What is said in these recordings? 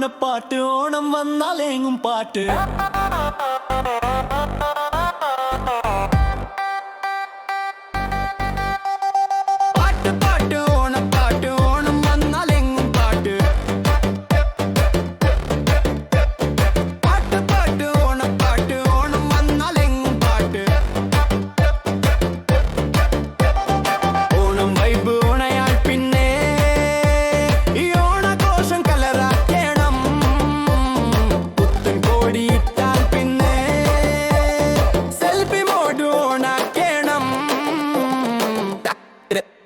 ഓണപ്പാട്ട് ഓണം വന്നാലേങ്ങും പാട്ട്.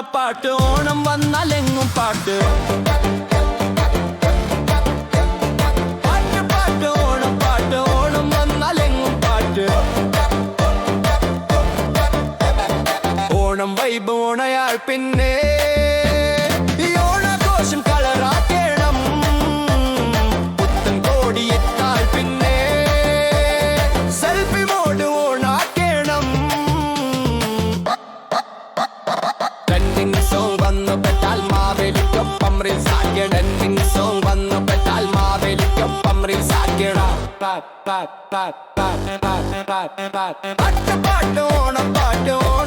ഓണപ്പാട്ട് ഓണം വന്നാലെങ്ങും പാട്ട്. പാട്ട് ഓണം പാട്ട് ഓണം പിന്നെ. ആക്കണം പാട്ട് പാട്ട് ഓണം പാട്ട് ഓണം വന്നാലെങ്ങും പാട്ട്